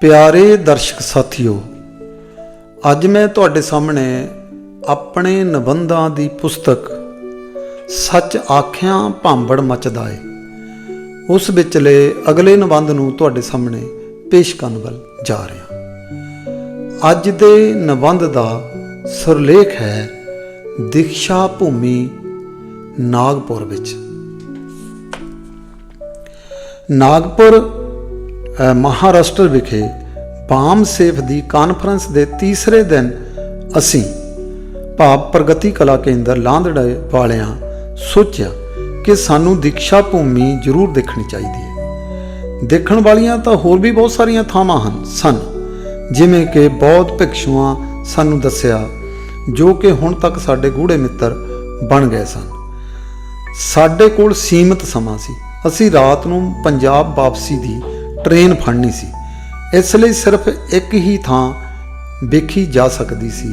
ਪਿਆਰੇ ਦਰਸ਼ਕ ਸਾਥੀਓ, ਅੱਜ ਮੈਂ ਤੁਹਾਡੇ ਸਾਹਮਣੇ ਆਪਣੇ ਨਿਬੰਧਾਂ ਦੀ ਪੁਸਤਕ ਸੱਚ ਆਖਿਆਂ ਭਾਂਬੜ ਮਚਦਾ ਏ। ਉਸ ਵਿਚਲੇ ਅਗਲੇ ਨਿਬੰਧ ਨੂੰ ਤੁਹਾਡੇ ਸਾਹਮਣੇ ਪੇਸ਼ ਕਰਨ ਵੱਲ ਜਾ ਰਿਹਾ ਅੱਜ ਦੇ ਨਿਬੰਧ ਦਾ ਸਿਰਲੇਖ ਹੈ ਦੀਕਸ਼ਾ ਭੂਮੀ, ਨਾਗਪੁਰ ਵਿੱਚ। ਨਾਗਪੁਰ ਮਹਾਰਾਸ਼ਟਰ ਵਿਖੇ ਬਾਮ ਸੇਫ ਦੀ ਕਾਨਫਰੰਸ ਦੇ ਤੀਸਰੇ ਦਿਨ ਅਸੀਂ ਭਾਵ ਪ੍ਰਗਤੀ ਕਲਾ ਕੇਂਦਰ ਲਾਂਦੜੇ ਵਾਲਿਆਂ ਸੋਚਿਆ ਕਿ ਸਾਨੂੰ ਦੀਕਸ਼ਾ ਭੂਮੀ ਜ਼ਰੂਰ ਦੇਖਣੀ ਚਾਹੀਦੀ ਹੈ। ਦੇਖਣ ਵਾਲੀਆਂ ਤਾਂ ਹੋਰ ਵੀ ਬਹੁਤ ਸਾਰੀਆਂ ਥਾਵਾਂ ਹਨ, ਸਨ, ਜਿਵੇਂ ਕਿ ਬੌਧ ਭਿਕਸ਼ੂਆਂ ਸਾਨੂੰ ਦੱਸਿਆ, ਜੋ ਕਿ ਹੁਣ ਤੱਕ ਸਾਡੇ ਗੂੜੇ ਮਿੱਤਰ ਬਣ ਗਏ ਸਨ। ਸਾਡੇ ਕੋਲ ਸੀਮਿਤ ਸਮਾਂ ਸੀ। ਅਸੀਂ ਰਾਤ ਨੂੰ ਪੰਜਾਬ ਵਾਪਸੀ ਦੀ ਟ੍ਰੇਨ ਫੜਨੀ ਸੀ। ਇਸ ਲਈ ਸਿਰਫ ਇੱਕ ਹੀ ਥਾਂ ਵੇਖੀ ਜਾ ਸਕਦੀ ਸੀ।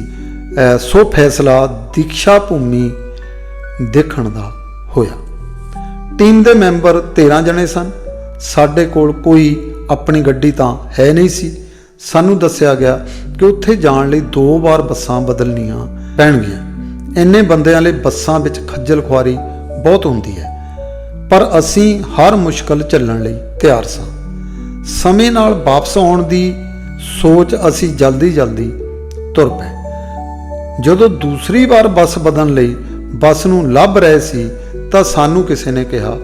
ਸੋ ਫੈਸਲਾ ਦੀਕਸ਼ਾ ਭੂਮੀ ਦੇਖਣ ਦਾ ਹੋਇਆ। ਟੀਮ ਦੇ ਮੈਂਬਰ 13 ਜਣੇ ਸਨ। ਸਾਡੇ ਕੋਲ ਕੋਈ ਆਪਣੀ ਗੱਡੀ ਤਾਂ ਹੈ ਨਹੀਂ ਸੀ। ਸਾਨੂੰ ਦੱਸਿਆ ਗਿਆ ਕਿ ਉੱਥੇ ਜਾਣ ਲਈ ਦੋ ਵਾਰ ਬੱਸਾਂ ਬਦਲਣੀਆਂ ਪੈਣਗੀਆਂ। ਇੰਨੇ ਬੰਦਿਆਂ ਲਈ ਬੱਸਾਂ ਵਿੱਚ ਖੱਜਲ ਖੁਆਰੀ ਬਹੁਤ ਹੁੰਦੀ ਹੈ। ਪਰ ਅਸੀਂ ਹਰ ਮੁਸ਼ਕਲ ਝੱਲਣ ਲਈ ਤਿਆਰ ਸਾਂ। ਸਮੇਂ ਨਾਲ ਵਾਪਸ ਆਉਣ ਦੀ ਸੋਚ ਅਸੀਂ ਜਲਦੀ-ਜਲਦੀ ਤੁਰ ਪਏ। ਜਦੋਂ ਦੂਸਰੀ ਵਾਰ ਬੱਸ ਬਦਲਣ ਲਈ ਬੱਸ ਨੂੰ ਲੱਭ ਰਹੇ ਸੀ, ਤਾਂ ਸਾਨੂੰ ਕਿਸੇ ਨੇ ਕਿਹਾ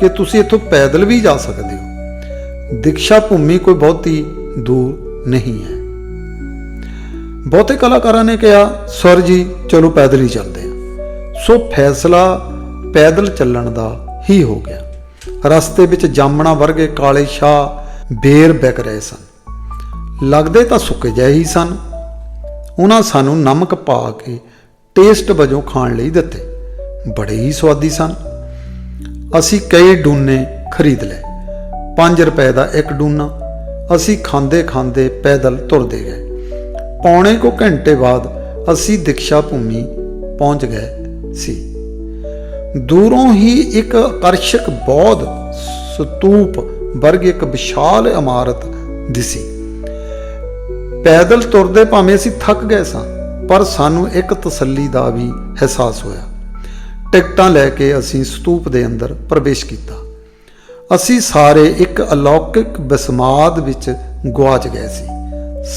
ਕਿ ਤੁਸੀਂ ਇੱਥੋਂ ਪੈਦਲ ਵੀ ਜਾ ਸਕਦੇ ਹੋ। ਦੀਕਸ਼ਾ ਭੂਮੀ ਕੋਈ ਬਹੁਤੀ ਦੂਰ ਨਹੀਂ ਹੈ। ਬਹੁਤੇ ਕਲਾਕਾਰਾਂ ਨੇ ਕਿਹਾ, ਸਰ ਜੀ, ਚਲੋ ਪੈਦਲ ਹੀ ਚੱਲਦੇ ਹਾਂ। ਸੋ ਫੈਸਲਾ ਪੈਦਲ ਚੱਲਣ ਦਾ ਹੀ ਹੋ ਗਿਆ। ਰਸਤੇ ਵਿੱਚ ਜਾਮਣਾ ਵਰਗੇ ਕਾਲੇ ਸ਼ਾਹ ਬੇਰ ਵਿਕ ਰਹੇ ਸਨ। ਲੱਗਦੇ ਤਾਂ ਸੁੱਕੇ ਜਿਹੇ ਹੀ ਸਨ। ਉਹਨਾਂ ਸਾਨੂੰ ਨਮਕ ਪਾ ਕੇ ਟੇਸਟ ਵਜੋਂ ਖਾਣ ਲਈ ਦਿੱਤੇ। ਬੜੇ ਹੀ ਸਵਾਦੀ ਸਨ। ਅਸੀਂ ਕਈ ਡੂਨੇ ਖਰੀਦ ਲਏ। 5 ਰੁਪਏ ਦਾ ਇੱਕ ਡੂਨਾ। ਅਸੀਂ ਖਾਂਦੇ ਖਾਂਦੇ ਪੈਦਲ ਤੁਰਦੇ ਗਏ। ਪੌਣੇ ਕੋ ਘੰਟੇ ਬਾਅਦ ਅਸੀਂ ਦੀਕਸ਼ਾ ਭੂਮੀ ਪਹੁੰਚ ਗਏ ਸੀ। ਦੂਰੋਂ ਹੀ ਇੱਕ ਆਕਰਸ਼ਕ ਬੌਧ, ਸਤੂਪ ਵਰਗ ਇੱਕ ਵਿਸ਼ਾਲ ਇਮਾਰਤ ਦਿਸੀ। ਪੈਦਲ ਤੁਰਦੇ ਭਾਵੇਂ ਅਸੀਂ ਥੱਕ ਗਏ ਸਾਂ, ਪਰ ਸਾਨੂੰ ਇੱਕ ਤਸੱਲੀ ਦਾ ਵੀ ਅਹਿਸਾਸ ਹੋਇਆ। ਟਿਕਟਾਂ ਲੈ ਕੇ ਅਸੀਂ ਸਤੂਪ ਦੇ ਅੰਦਰ ਪ੍ਰਵੇਸ਼ ਕੀਤਾ। ਅਸੀਂ ਸਾਰੇ ਇੱਕ ਅਲੌਕਿਕ ਬਸਮਾਦ ਵਿੱਚ ਗਵਾਚ ਗਏ ਸੀ।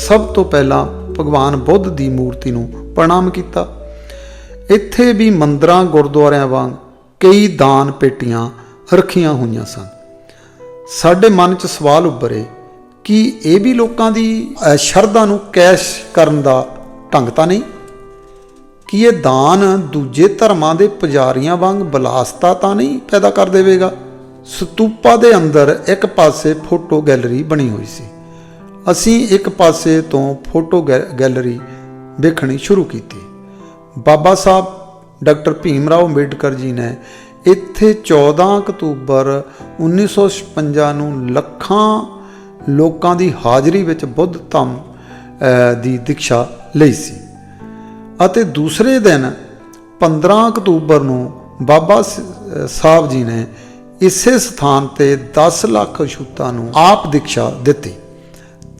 ਸਭ ਤੋਂ ਪਹਿਲਾਂ ਭਗਵਾਨ ਬੁੱਧ ਦੀ ਮੂਰਤੀ ਨੂੰ ਪ੍ਰਣਾਮ ਕੀਤਾ। ਇੱਥੇ ਵੀ ਮੰਦਰਾਂ ਗੁਰਦੁਆਰਿਆਂ ਵਾਂਗ ਕਈ ਦਾਨ ਪੇਟੀਆਂ ਰੱਖੀਆਂ ਹੋਈਆਂ ਸਨ। ਸਾਡੇ ਮਨ 'ਚ ਸਵਾਲ ਉੱਭਰੇ ਕਿ ਇਹ ਵੀ ਲੋਕਾਂ ਦੀ ਸ਼ਰਧਾ ਨੂੰ ਕੈਸ਼ ਕਰਨ ਦਾ ਢੰਗ ਤਾਂ ਨਹੀਂ? ਕਿ ਇਹ ਦਾਨ ਦੂਜੇ ਧਰਮਾਂ ਦੇ ਪੁਜਾਰੀਆਂ ਵਾਂਗ ਬਲਾਸਤਾ ਤਾਂ ਨਹੀਂ ਪੈਦਾ ਕਰ ਦੇਵੇਗਾ? ਸਤੂਪਾ ਦੇ ਅੰਦਰ ਇੱਕ ਪਾਸੇ ਫੋਟੋ ਗੈਲਰੀ ਬਣੀ ਹੋਈ ਸੀ। ਅਸੀਂ ਇੱਕ ਪਾਸੇ ਤੋਂ ਫੋਟੋ ਗੈ- ਗੈਲਰੀ ਵੇਖਣੀ ਸ਼ੁਰੂ ਕੀਤੀ। ਬਾਬਾ ਸਾਹਿਬ, ਡਾਕਟਰ ਭੀਮ ਰਾਓ ਅੰਬੇਡਕਰ ਜੀ ਨੇ ਇੱਥੇ 14 ਅਕਤੂਬਰ 1956 ਨੂੰ ਲੱਖਾਂ ਲੋਕਾਂ ਦੀ ਹਾਜ਼ਰੀ ਵਿੱਚ ਬੁੱਧ ਧੰਮ ਦੀ ਦੀਕਸ਼ਾ ਲਈ ਸੀ। ਅਤੇ ਦੂਸਰੇ ਦਿਨ 15 ਅਕਤੂਬਰ ਨੂੰ ਬਾਬਾ ਸ- ਸਾਹਿਬ ਜੀ ਨੇ ਇਸੇ ਸਥਾਨ ਤੇ 10 ਲੱਖ ਛੂਤਾਂ ਨੂੰ ਆਪ ਦੀਕਸ਼ਾ ਦਿੱਤੀ।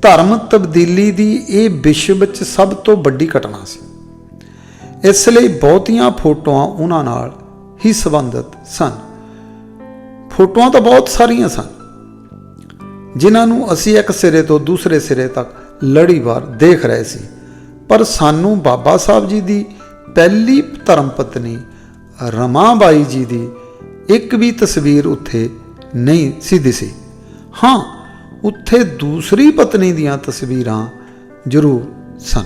ਧਰਮ ਤਬਦੀਲੀ ਦੀ ਇਹ ਵਿਸ਼ਵ ਵਿੱਚ ਸਭ ਤੋਂ ਵੱਡੀ ਘਟਨਾ ਸੀ। ਇਸ ਲਈ ਬਹੁਤੀਆਂ ਫੋਟੋਆਂ ਉਹਨਾਂ ਨਾਲ ਹੀ ਸੰਬੰਧਿਤ ਸਨ। ਫੋਟੋਆਂ ਤਾਂ ਬਹੁਤ ਸਾਰੀਆਂ ਸਨ, ਜਿਨ੍ਹਾਂ ਨੂੰ ਅਸੀਂ ਇੱਕ ਸਿਰੇ ਤੋਂ ਦੂਸਰੇ ਸਿਰੇ ਤੱਕ ਲੜੀਵਾਰ ਦੇਖ ਰਹੇ ਸੀ। ਪਰ ਸਾਨੂੰ ਬਾਬਾ ਸਾਹਿਬ ਜੀ ਦੀ ਪਹਿਲੀ ਧਰਮ ਪਤਨੀ ਰਮਾਬਾਈ ਜੀ ਦੀ ਇੱਕ ਵੀ ਤਸਵੀਰ ਉੱਥੇ ਨਹੀਂ ਸੀ ਦਿਸੀ। ਹਾਂ, ਉੱਥੇ ਦੂਸਰੀ ਪਤਨੀ ਦੀਆਂ ਤਸਵੀਰਾਂ ਜ਼ਰੂਰ ਸਨ।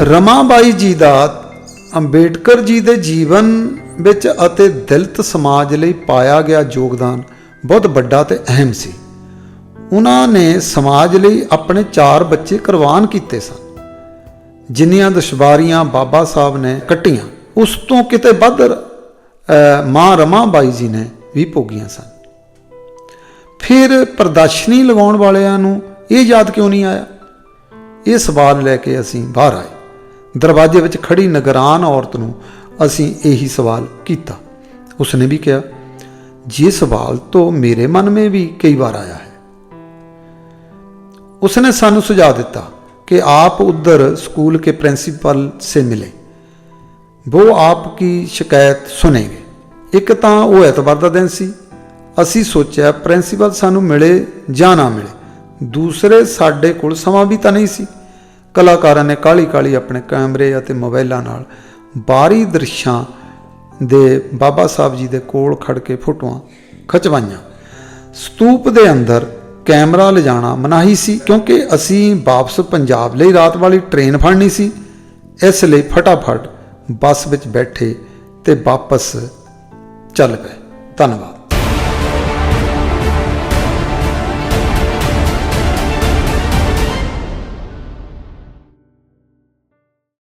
ਰਮਾਬਾਈ ਜੀ ਦਾ ਅੰਬੇਡਕਰ ਜੀ ਦੇ ਜੀਵਨ ਵਿੱਚ ਅਤੇ ਦਲਿਤ ਸਮਾਜ ਲਈ ਪਾਇਆ ਗਿਆ ਯੋਗਦਾਨ ਬਹੁਤ ਵੱਡਾ ਤੇ ਅਹਿਮ ਸੀ। ਉਹਨਾਂ ਨੇ ਸਮਾਜ ਲਈ ਆਪਣੇ ਚਾਰ ਬੱਚੇ ਕੁਰਬਾਨ ਕੀਤੇ ਸਨ। ਜਿੰਨੀਆਂ ਦੁਸ਼ਵਾਰੀਆਂ ਬਾਬਾ ਸਾਹਿਬ ਨੇ ਕੱਟੀਆਂ ਉਸ ਤੋਂ ਕਿਤੇ ਵੱਧ ਅ, ਮਾਂ ਰਮਾ ਬਾਈ ਜੀ ਨੇ ਵੀ ਭੋਗੀਆਂ ਸਨ। ਫਿਰ ਪ੍ਰਦਰਸ਼ਨੀ ਲਗਾਉਣ ਵਾਲਿਆਂ ਨੂੰ ਇਹ ਯਾਦ ਕਿਉਂ ਨਹੀਂ ਆਇਆ? ਇਹ ਸਵਾਲ ਲੈ ਕੇ ਅਸੀਂ ਬਾਹਰ ਆਏ। ਦਰਵਾਜ਼ੇ ਵਿੱਚ ਖੜੀ ਨਿਗਰਾਨ ਔਰਤ ਨੂੰ ਅਸੀਂ ਇਹੀ ਸਵਾਲ ਕੀਤਾ। ਉਸਨੇ ਵੀ ਕਿਹਾ ये सवाल तो मेरे मन ਵੀ ਕਈ ਵਾਰ ਆਇਆ ਹੈ। ਉਸਨੇ ਸਾਨੂੰ ਸੁਝਾਅ ਦਿੱਤਾ ਕਿ ਆਪ आप ਸਕੂਲ स्कूल ਪ੍ਰਿੰਸੀਪਲ ਸੇ ਮਿਲੇ। मिले ਆਪ ਕੀ ਸ਼ਿਕਾਇਤ ਸੁਣੇਗੇ? ਇੱਕ ਤਾਂ ਉਹ ਐਤਵਾਰ ਦਾ ਦਿਨ ਸੀ। ਅਸੀਂ ਸੋਚਿਆ ਪ੍ਰਿੰਸੀਪਲ ਸਾਨੂੰ ਮਿਲੇ ਜਾਂ ਨਾ ਮਿਲੇ। ਦੂਸਰੇ ਸਾਡੇ ਕੋਲ ਸਮਾਂ ਵੀ ਤਾਂ ਨਹੀਂ ਸੀ। ਕਲਾਕਾਰਾਂ ਨੇ ਕਾਲੀ ਕਾਲੀ ਆਪਣੇ ਕੈਮਰੇ ਅਤੇ ਮੋਬਾਈਲਾਂ ਨਾਲ ਬਾਹਰੀ ਦ੍ਰਿਸ਼ਾਂ ਦੇ ਬਾਬਾ ਸਾਹਿਬ ਜੀ ਦੇ ਕੋਲ ਖੜ ਕੇ ਫੋਟੋਆਂ ਖਿਚਵਾਈਆਂ। ਸਤੂਪ ਦੇ ਅੰਦਰ ਕੈਮਰਾ ਲਿਜਾਣਾ ਮਨਾਹੀ ਸੀ, ਕਿਉਂਕਿ ਅਸੀਂ ਵਾਪਸ ਪੰਜਾਬ ਲਈ ਰਾਤ ਵਾਲੀ ਟ੍ਰੇਨ ਫੜਨੀ ਸੀ। ਇਸ ਲਈ ਫਟਾਫਟ ਬੱਸ ਵਿੱਚ ਬੈਠੇ ਤੇ ਵਾਪਸ ਚੱਲ ਪਏ ਧੰਨਵਾਦ।